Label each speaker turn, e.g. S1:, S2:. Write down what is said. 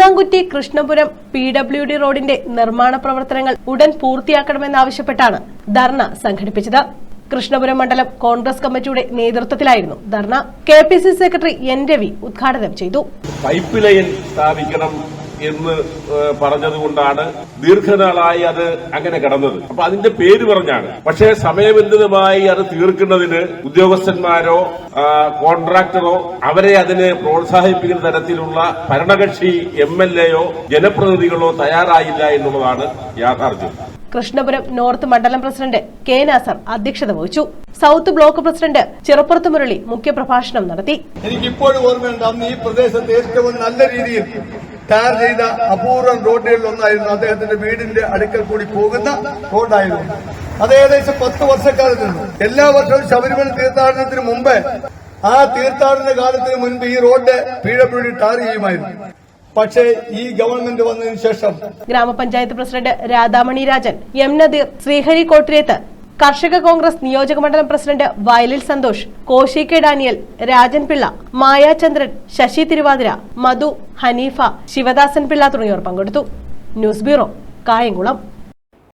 S1: Moonnamkutty Krishnapuram P W D റോഡിന്റെ നിർമ്മാണ പ്രവർത്തനങ്ങൾ ഉടൻ പൂർത്തിയാക്കണമെന്നാവശ്യപ്പെട്ടാണ് ധർണ സംഘടിപ്പിച്ചത്. കൃഷ്ണപുരം മണ്ഡലം കോൺഗ്രസ് കമ്മിറ്റിയുടെ നേതൃത്വത്തിലായിരുന്നു dharna. K P C secretary N Ravi ഉദ്ഘാടനം ചെയ്തു.
S2: പൈപ്പ് ലൈൻ സ്ഥാപിക്കണം എന്ന് പറഞ്ഞതുകൊണ്ടാണ് ദീർഘനാളായി അത് അങ്ങനെ കിടന്നത്. അപ്പൊ അതിന്റെ പേര് പറഞ്ഞാണ്. പക്ഷേ സമയബന്ധിതമായി അത് തീർക്കുന്നതിന് ഉദ്യോഗസ്ഥന്മാരോ കോൺട്രാക്ടറോ അവരെ അതിനെ പ്രോത്സാഹിപ്പിക്കുന്ന തരത്തിലുള്ള ഭരണകക്ഷി എം എൽ എയോ ജനപ്രതിനിധികളോ തയ്യാറായില്ല എന്നുള്ളതാണ് യാഥാർത്ഥ്യം.
S1: കൃഷ്ണപുരം നോർത്ത് മണ്ഡലം പ്രസിഡന്റ് കെ നാസർ അധ്യക്ഷത വഹിച്ചു. South block president Cheruppurath Murali മുഖ്യപ്രഭാഷണം നടത്തി.
S3: എനിക്കിപ്പോഴും ഓർമ്മയുണ്ട് അന്ന് ഈ പ്രദേശത്ത് ഏറ്റവും നല്ല രീതിയിൽ ടാർ ചെയ്ത അപൂർവം റോഡുകളിൽ ഒന്നായിരുന്നു അദ്ദേഹത്തിന്റെ വീടിന്റെ അടുക്കൽ കൂടി പോകുന്ന റോഡായിരുന്നു. അത് ഏകദേശം പത്ത് വർഷക്കാലത്ത് നിന്നു. എല്ലാ വർഷവും ശബരിമല തീർത്ഥാടനത്തിന് മുമ്പ് ആ തീർത്ഥാടന കാലത്തിന് മുൻപ് ഈ റോഡ് പി ഡബ്ല്യു ടാർ ചെയ്യുമായിരുന്നു. പക്ഷേ ഈ ഗവൺമെന്റ് വന്നതിന് ശേഷം
S1: ഗ്രാമപഞ്ചായത്ത് പ്രസിഡന്റ് രാധാമണി രാജൻ എം നദീർ ശ്രീഹരി കോട്ടിലേത്ത് കർഷക കോൺഗ്രസ് നിയോജക മണ്ഡലം president Vayalil Santhosh Koshy K Daniel Rajan Pillai Mayachandran Sasi Thiruvathira Madhu Haneefa Sivadasan Pillai തുടങ്ങിയവർ പങ്കെടുത്തു. News bureau Kayamkulam.